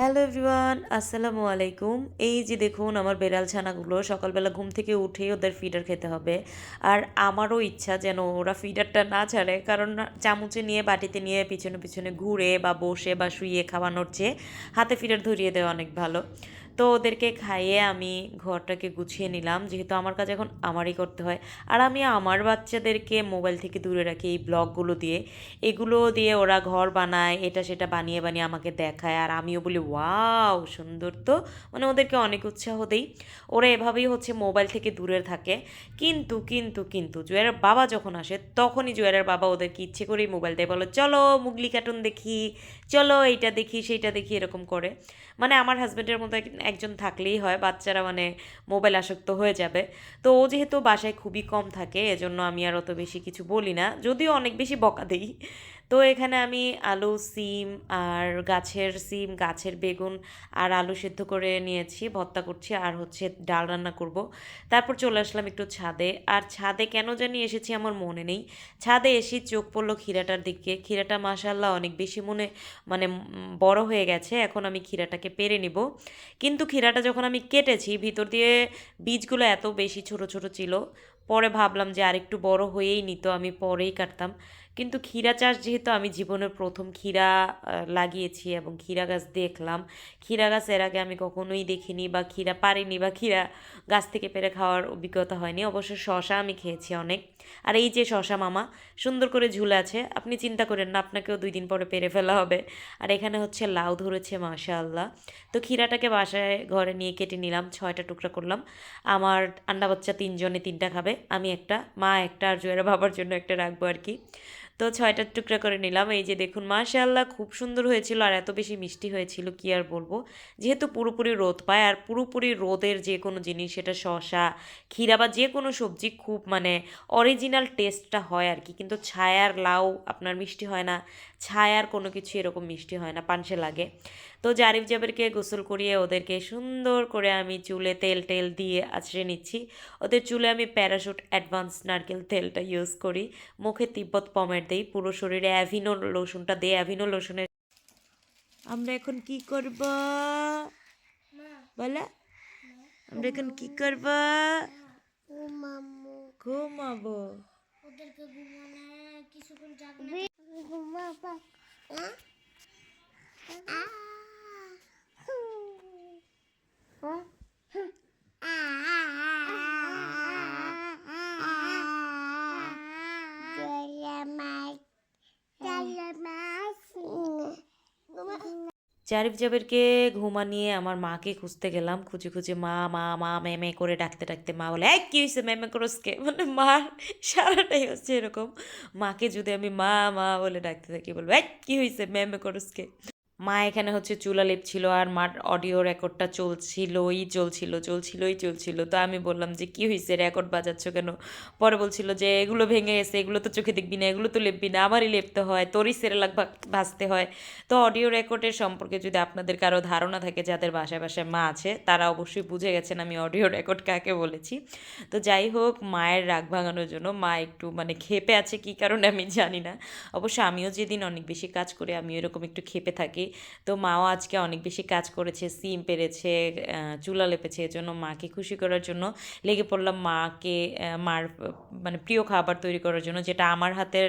Hello everyone, আসসালামু আলাইকুম। এই যে দেখুন, আমার বেড়াল ছানাগুলো সকালবেলা ঘুম থেকে উঠে ওদের ফিডার খেতে হবে। আর আমারও ইচ্ছা যেন ওরা ফিডারটা না ছাড়ে, কারণ চামচে নিয়ে, বাটিতে নিয়ে, পিছনে পিছনে ঘুরে বা বসে বা শুয়ে খাওয়ানোর চেয়ে হাতে ফিডার ধরিয়ে দেওয়া অনেক ভালো। তো ওদেরকে খাইয়ে আমি ঘরটাকে গুছিয়ে নিলাম। যেহেতু আমার কাজ এখন আমারই করতে হয়। আর আমি আমার বাচ্চাদেরকে মোবাইল থেকে দূরে রাখি এই ব্লগগুলো দিয়ে। এগুলো দিয়ে ওরা ঘর বানায়, এটা সেটা বানিয়ে বানিয়ে আমাকে দেখায়। আর আমিও বলি, ওয়াও, সুন্দর তো। মানে ওদেরকে অনেক উৎসাহ দেই। ওরা এভাবেই হচ্ছে মোবাইল থেকে দূরে থাকে। কিন্তু কিন্তু কিন্তু জুয়ারের বাবা যখন আসে, তখনই জুয়ারের বাবা ওদেরকে ইচ্ছে করেই মোবাইল দেয়। বলো, চলো মুগলি কার্টুন দেখি, চলো এইটা দেখি, সেইটা দেখি, এরকম করে। মানে আমার হাজব্যান্ডের মতো একজন থাকলেই হয়, বাচ্চারা মানে মোবাইল আসক্ত হয়ে যাবে। তো ও যেহেতু বাসায় খুবই কম থাকে, এজন্য আমি আর অত বেশি কিছু বলি না। যদিও অনেক বেশি বকা দিই। তো এখানে আমি আলু, সিম আর গাছের সিম, গাছের বেগুন আর আলু সেদ্ধ করে নিয়েছি, ভর্তা করছি আর হচ্ছে ডাল রান্না করব। তারপর চলে আসলাম একটু ছাদে। আর ছাদে কেন জানি এসেছি আমার মনে নেই। ছাদে এসে চোখ পড়ল ক্ষীরাটার দিকে। ক্ষীরাটা মাসাল্লাহ অনেক বেশি মনে মানে বড় হয়ে গেছে। এখন আমি ক্ষীরাটাকে পেরে নিব। কিন্তু ক্ষীরাটা যখন আমি কেটেছি, ভিতর দিয়ে বীজগুলো এত বেশি ছোট ছোট ছিল, পরে ভাবলাম যে আরেকটু বড় হয়েই নিত, আমি পরেই কাটতাম। কিন্তু ক্ষীরা চাষ যেহেতু আমি জীবনের প্রথম ক্ষীরা লাগিয়েছি এবং ক্ষীরা গাছ দেখলাম, ক্ষীরা গাছ এর আগে আমি কখনোই দেখিনি বা ক্ষীরা পারিনি বা ক্ষীরা গাছ থেকে পেরে খাওয়ার অভিজ্ঞতা হয়নি। অবশ্য শশা আমি খেয়েছি অনেক। আর এই যে শশা মামা, সুন্দর করে ঝুলে আছে, আপনি চিন্তা করেন না, আপনাকেও দুই দিন পরে পেরে ফেলা হবে। আর এখানে হচ্ছে লাউ ধরেছে, মাশাআল্লাহ। তো ক্ষীরাটাকে বাসায়, ঘরে নিয়ে কেটে নিলাম, ছয়টা টুকরা করলাম। আমার আন্ডা বাচ্চা তিনজনে তিনটা খাবে, আমি একটা, মা একটা, আর জয়ের বাবার জন্য একটা রাখব আর কি। তো ছয়টার টুকরা করে নিলাম। এই যে দেখুন মাশাল্লাহ খুব সুন্দর হয়েছিল আর এত বেশি মিষ্টি হয়েছিল, কি আর বলব? যেহেতু পুরোপুরি রোদ পায় আর পুরোপুরি রোদের যে কোনো জিনিস, সেটা শশা ক্ষীরা বা যে কোনো সবজি খুব মানে অরিজিনাল টেস্টটা হয় আর কি। কিন্তু ছায়ার লাউ আপনার মিষ্টি হয় না ছায়ার কোনো কিছু এরকম মিষ্টি হয় না পানসে লাগে। তো জারিফ জাবেরকে গোসল করিয়ে ওদেরকে সুন্দর করে আমি চুলে তেল টেল দিয়ে আছড়ে নিচ্ছি। ওদের চুলে আমি প্যারাশুট অ্যাডভান্স নারকেল তেলটা ইউজ করি। মুখে তিব্বত পমেট দিই পুরো শরীরে অ্যাভিনো লোশনটা দিই অ্যাভিনো লোশনের আমরা এখন কি করব? বলে। আমরা এখন কি করব? ঘুমাবো। ঘুমাবো। ওদেরকে ঘুমানো কিছুক্ষণ জাগলে ঘুমাবো জারিফ জাবেরকে ঘুমানিয়ে আমার মাকে খুঁজতে গেলাম। খুঁজে খুঁজে মা মা মা মেমে করে ডাকতে ডাকতে মা বলে এক কী হয়েছে মেমে করসকে? মানে মার সারাটাই হচ্ছে এরকম। মাকে যদি আমি মা মা বলে ডাকতে থাকি, বলব এক কী হয়েছে মেমে করসকে? মা এখানে হচ্ছে চুলা লেপছিল আর মার অডিও রেকর্ডটা চলছিলই, চলছিল চলছিলই, চলছিল। তো আমি বললাম যে, কি হয়েছে রেকর্ড বাজাচ্ছ কেন? পরে বলছিল যে, এগুলো ভেঙে গেছে, এগুলো তো চোখে দেখবি না, এগুলো তো লেপবি না, আমারই লেপতে হয়, তোরই সেরেলাক ভাসতে হয়। তো অডিও রেকর্ডের সম্পর্কে যদি আপনাদের কারও ধারণা থাকে যাদের বাসায় বাসায় মা আছে, তারা অবশ্যই বুঝে গেছেন আমি অডিও রেকর্ড কাকে বলেছি। তো যাই হোক, মায়ের রাগ ভাঙানোর জন্য মা একটু মানে খেপে আছে, কি কারণে আমি জানি না। অবশ্য আমিও যেদিন অনেক বেশি কাজ করি আমি এরকম একটু খেপে থাকি। তো মাও আজকে অনেক বেশি কাজ করেছে, সিম পেরেছে চুলা লেপেছে, এজন্য মাকে খুশি করার জন্য লেগে পড়লাম মাকে মার মানে প্রিয় খাবার তৈরি করার জন্য যেটা আমার হাতের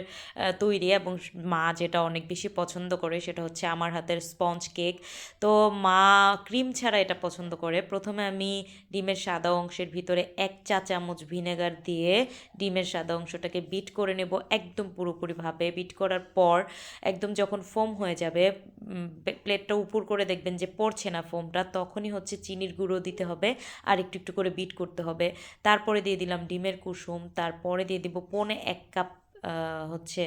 তৈরি এবং মা যেটা অনেক বেশি পছন্দ করে সেটা হচ্ছে আমার হাতের স্পঞ্জ কেক। তো মা ক্রিম ছাড়া এটা পছন্দ করে। প্রথমে আমি ডিমের সাদা অংশের ভিতরে এক চা চামচ ভিনেগার দিয়ে ডিমের সাদা অংশটাকে বিট করে নেব একদম পুরোপুরিভাবে। বিট করার পর একদম যখন ফোম হয়ে যাবে প্লেটটা উপর করে দেখবেন যে পড়ছে না ফোমটা তখনই হচ্ছে চিনির গুঁড়ো দিতে হবে আর একটু একটু করে বিট করতে হবে। তারপরে দিয়ে দিলাম ডিমের কুসুম, তারপরে দিয়ে দিব পৌনে এক কাপ হচ্ছে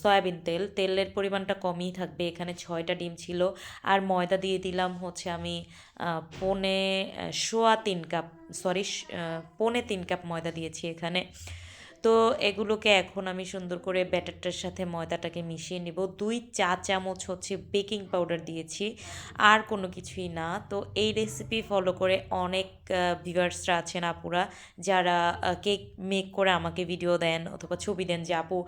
সয়াবিন তেল। তেলের পরিমাণটা কমই থাকবে, এখানে ছয়টা ডিম ছিল। আর ময়দা দিয়ে দিলাম হচ্ছে আমি পৌনে সোয়া তিন কাপ সরি পৌনে তিন কাপ ময়দা দিয়েছি এখানে। তো এগুলোকে এখন আমি সুন্দর করে ব্যাটারটার সাথে ময়দাটাকে মিশিয়ে নিব। দুই চা চামচ হচ্ছে বেকিং পাউডার দিয়েছি, আর কোনো কিছুই না। তো এই রেসিপি ফলো করে অনেক ভিউয়ার্সরা আছেন আপুরা, যারা কেক মেক করে আমাকে ভিডিও দেন অথবা ছবি দেন যে, আপু,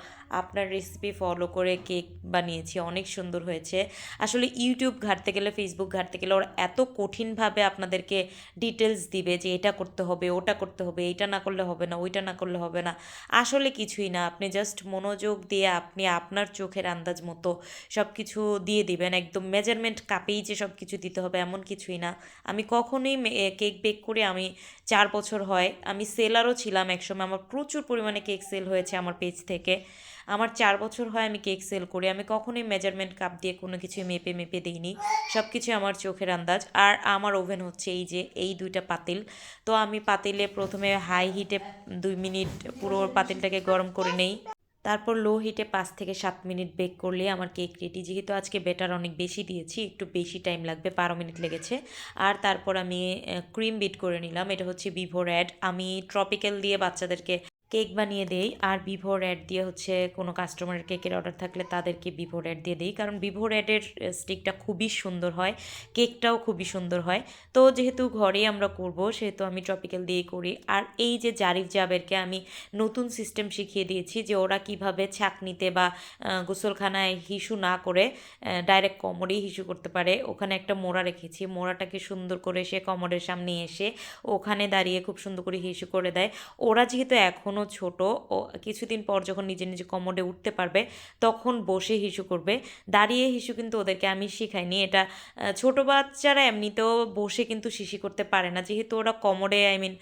আপনার রেসিপি ফলো করে কেক বানিয়েছি, অনেক সুন্দর হয়েছে। আসলে ইউটিউব ঘাটতে গেলে ফেসবুক ঘাটতে গেলে ওরা এত কঠিনভাবে আপনাদেরকে ডিটেলস দিবে যে, এটা করতে হবে, ওটা করতে হবে, এইটা না করলে হবে না, ওইটা না করলে হবে না। আসলে কিছুই না। আপনি জাস্ট মনোযোগ দিয়ে আপনি আপনার চোখের আন্দাজ মতো সব কিছু দিয়ে দিবেন। একদম মেজারমেন্ট কাপেই যে সব কিছু দিতে হবে এমন কিছুই না। আমি কখনোই কেক বেক করে আমি চার বছর হয়। আমি সেলারও ছিলাম একসময়। আমার প্রচুর পরিমাণে কেক সেল হয়েছে আমার পেজ থেকে। আমার চার বছর হয় আমি কেক সেল করি। আমি কখনোই মেজারমেন্ট কাপ দিয়ে কোনো কিছু মেপে মেপে দিইনি। সব কিছু আমার চোখের আন্দাজ। আর আমার ওভেন হচ্ছে এই যে, এই দুইটা পাতিল। তো আমি পাতিলে প্রথমে হাই হিটে দুই মিনিট পুরো পাতিলটাকে গরম করে নেই। তারপর লো হিটে পাঁচ থেকে সাত মিনিট বেক করলে আমার কেক রেডি যেহেতু আজকে বেটার অনেক বেশি দিয়েছি, একটু বেশি টাইম লাগবে, বারো মিনিট লেগেছে। আর তারপর আমি ক্রিম বিট করে নিলাম। এটা হচ্ছে বিভোর অ্যাড আমি ট্রপিক্যাল দিয়ে বাচ্চাদেরকে কেক বানিয়ে দেই। আর বিভোর অ্যাড দিয়ে হচ্ছে কোনো কাস্টমারের কেকের অর্ডার থাকলে তাদেরকে বিভোর অ্যাড দিয়ে দিই। কারণ বিভোর অ্যাডের স্টিকটা খুবই সুন্দর হয়। কেকটাও খুবই সুন্দর হয়। তো যেহেতু ঘরেই আমরা করব, সেহেতু আমি ট্রপিক্যাল দিয়েই করি। আর এই যে জারিফ জাবেরকে আমি নতুন সিস্টেম শিখিয়ে দিয়েছি যে ওরা কীভাবে ছাকনিতে বা গোসলখানায় হিসু না করে ডাইরেক্ট কমরেই হিসু করতে পারে। ওখানে একটা মোড়া রেখেছি। মোড়াটাকে সুন্দর করে সে কমরের সামনে এসে ওখানে দাঁড়িয়ে খুব সুন্দর করে হিসু করে দেয়। ওরা যেহেতু এখনও ছোট ও কিছুদিন পর যখন নিজে নিজে কমোডে উঠতে পারবে, তখন বসে হিসু করবে। দাঁড়িয়ে হিসু কিন্তু ওদেরকে আমি শিখাইনি। এটা ছোট বাচ্চারা এমনিতেও বসে কিন্তু শিশি করতে পারে না। যেহেতু ওরা কমোডে, আই মিন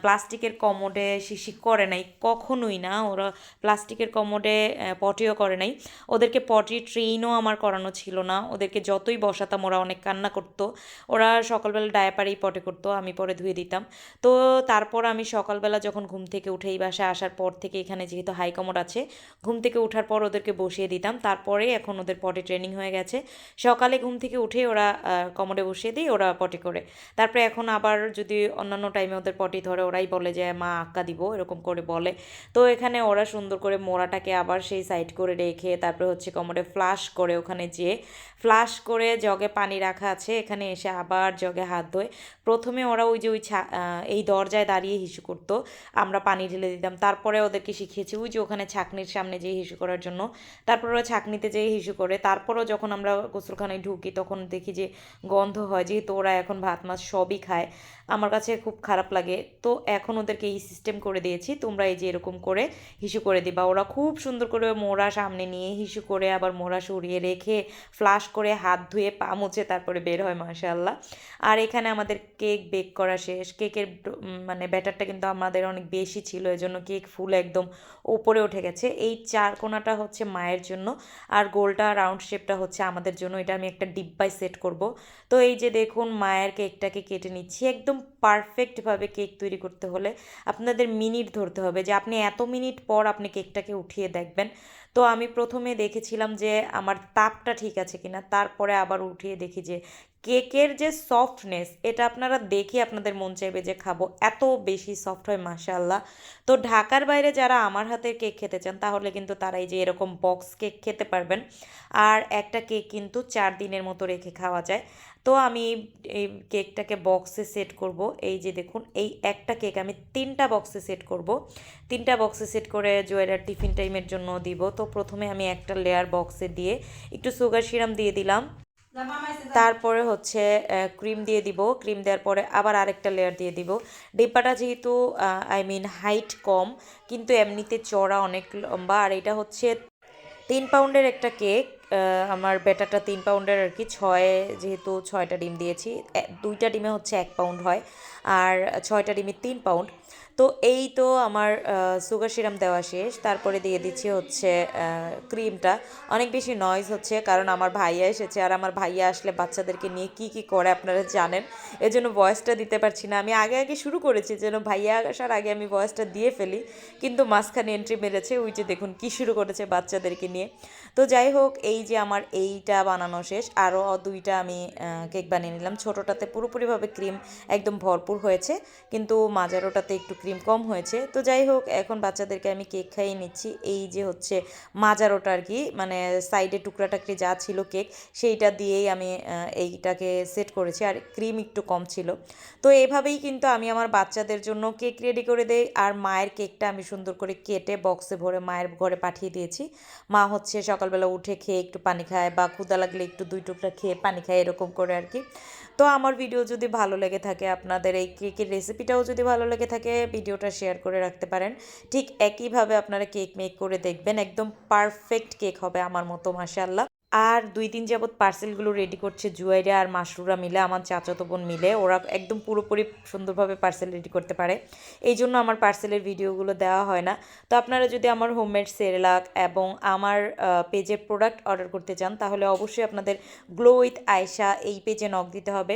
প্লাস্টিকের কমোডে শিশি করে নাই, কখনোই না। ওরা প্লাস্টিকের কমোডে পটিও করে নাই। ওদেরকে পটি ট্রেনও আমার করানো ছিল না। ওদেরকে যতই বসাতাম, ওরা অনেক কান্না করতো। ওরা সকালবেলা ডায়াপারেই পটে করতো, আমি পরে ধুয়ে দিতাম। তো তারপর আমি সকালবেলা যখন ঘুম থেকে উঠেই বাসায় আসার পর থেকে এখানে যেহেতু হাই কমোড আছে, ঘুম থেকে ওঠার পর ওদেরকে বসিয়ে দিতাম। তারপরে এখন ওদের পটে ট্রেনিং হয়ে গেছে। সকালে ঘুম থেকে উঠে ওরা কমোডে বসিয়ে দিই ওরা পটি করে। তারপরে এখন আবার যদি অন্যান্য টাইমে ওদের পটি ধরে, ওরাই বলে যে, মা, আক্কা দিব, এরকম করে বলে। তো এখানে ওরা সুন্দর করে মোড়াটাকে আবার সেই সাইড করে রেখে, তারপরে হচ্ছে কমোডে ফ্লাশ করে ওখানে যেয়ে ফ্লাশ করে জগে পানি রাখা আছে। এখানে এসে আবার জগে হাত ধোয়। প্রথমে ওরা ওই যে ওই এই দরজায় দাঁড়িয়ে হিসু করতো। আমরা পানি ঢেলে দিতাম। তারপরে ওদেরকে শিখিয়েছি, ওই যে ওখানে ছাকনির সামনে যেয়ে হিসু করার জন্য। তারপর ওরা ছাকনিতে যেয়ে হিসু করে। তারপরও যখন আমরা গোসলখানায় ঢুকি, তখন দেখি যে গন্ধ হয়। যেহেতু ওরা এখন ভাত মাছ সবই খায় আমার কাছে খুব খারাপ লাগে। তো এখন ওদেরকে এই সিস্টেম করে দিয়েছি। তোমরা এই যে এরকম করে হিসু করে দিবা। ওরা খুব সুন্দর করে মোড়া সামনে নিয়ে হিসু করে আবার মোড়া সরিয়ে রেখে ফ্লাশ করে হাত ধুয়ে পা মুছে তারপরে বের হয় মাশাল্লাহ আর এখানে আমাদের কেক বেক করা শেষ। কেকের মানে ব্যাটারটা কিন্তু আমাদের অনেক বেশি ছিল। এজন্য কেক ফুল একদম ওপরে উঠে গেছে। এই চার কোনাটা হচ্ছে মায়ের জন্য। আর গোলটা রাউন্ড শেপটা হচ্ছে আমাদের জন্য। এটা আমি একটা ডিব্বায় সেট করব। তো এই যে দেখুন, মায়ের কেকটাকে কেটে নিচ্ছি। একদম পারফেক্টভাবে কেক তৈরি করতে হলে আপনাদের মিনিট ধরতে হবে যে আপনি এত মিনিট পর আপনি কেকটাকে উঠিয়ে দেখবেন। তো আমি প্রথমে দেখেছিলাম যে আমার তাপটা ঠিক আছে কিনা, তারপরে আবার উঠিয়ে দেখি যে কেকের যে সফটনেস এটা আপনারা দেখে আপনাদের মন চাইবে যে খাব, এত বেশি সফট হয় মাশাল্লাহ তো ঢাকার বাইরে যারা আমার হাতের কেক খেতে চান, তাহলে কিন্তু তারা এই যে এরকম বক্স কেক খেতে পারবেন। আর একটা কেক কিন্তু চার দিনের মতো রেখে খাওয়া যায়। তো আমি এই কেকটাকে বক্সে সেট করব। এই যে দেখুন, এই একটা কেক আমি তিনটা বক্সে সেট করব। তিনটা বক্সে সেট করে জয়েরার টিফিন টাইমের জন্য দিব। তো প্রথমে আমি একটা লেয়ার বক্সে দিয়ে একটু সুগার সিরাম দিয়ে দিলাম। তারপরে হচ্ছে ক্রিম দিয়ে দিব। ক্রিম দেওয়ার পরে আবার আরেকটা লেয়ার দিয়ে দিব। ডিব্বাটা যেহেতু আই মিন হাইট কম, কিন্তু এমনিতে চড়া অনেক লম্বা। আর এটা হচ্ছে তিন পাউন্ডের একটা কেক আমার ব্যাটারটা তিন পাউন্ডের আর কি, ছয়, যেহেতু ছয়টা ডিম দিয়েছি দুইটা ডিমে হচ্ছে এক পাউন্ড হয়, আর ছয়টা ডিমে তিন পাউন্ড। তো এই তো আমার সুগার সিরাম দেওয়া শেষ। তারপরে দিয়ে দিচ্ছি হচ্ছে ক্রিমটা। অনেক বেশি নয়েজ হচ্ছে, কারণ আমার ভাইয়া এসেছে আর আমার ভাইয়া আসলে বাচ্চাদেরকে নিয়ে কি কি করে আপনারা জানেন। এজন্য ভয়েসটা দিতে পারছি না। আমি আগে আগে শুরু করেছি, যেন ভাইয়া আসার আগে আমি ভয়েসটা দিয়ে ফেলি। কিন্তু মাঝখানে এন্ট্রি মেরেছে, ওই যে দেখুন কি শুরু করেছে বাচ্চাদেরকে নিয়ে। তো যাই হোক, এই যে আমার এইটা বানানো শেষ। আরও দুইটা আমি কেক বানিয়ে নিলাম। ছোটোটাতে পুরোপুরিভাবে ক্রিম একদম ভরপুর হয়েছে, কিন্তু মাজারোটাতে একটু ক্রিম কম হয়েছে। তো যাই হোক, এখন বাচ্চাদেরকে আমি কেক খাইয়ে নিচ্ছি। এই যে হচ্ছে মাজারোটা আর কি মানে সাইডে টুকরা টাকরি যা ছিল কেক, সেইটা দিয়েই আমি এইটাকে সেট করেছি। আর ক্রিম একটু কম ছিল। তো এইভাবেই কিন্তু আমি আমার বাচ্চাদের জন্য কেক রেডি করে দেই। আর মায়ের কেকটা আমি সুন্দর করে কেটে বক্সে ভরে মায়ের ঘরে পাঠিয়ে দিয়েছি। মা হচ্ছে সকালবেলা উঠে খেয়ে একটু পানি খায় বা ক্ষুদা লাগলে একটু দুই টুকরা খেয়ে পানি খায়, এরকম করে আর কি। তো আমার ভিডিও যদি ভালো লেগে থাকে, আপনাদের এই কেকের রেসিপিটাও যদি ভালো লেগে থাকে ভিডিওটা শেয়ার করে রাখতে পারেন। ঠিক একইভাবে আপনারা কেক মেক করে দেখবেন, একদম পারফেক্ট কেক হবে আমার মতো মাসাল্লাহ আর দুই দিন যাবৎ পার্সেলগুলো রেডি করছে জুয়াইরা আর মাসরুরা মিলে, আমার চাচাতো বোন মিলে। ওরা একদম পুরোপুরি সুন্দরভাবে পার্সেল রেডি করতে পারে। এই জন্য আমার পার্সেলের ভিডিওগুলো দেওয়া হয় না। তো আপনারা যদি আমার হোমমেড সেরেলাক এবং আমার পেজের প্রোডাক্ট অর্ডার করতে চান, তাহলে অবশ্যই আপনাদের গ্লো উইথ আয়সা এই পেজে নক দিতে হবে।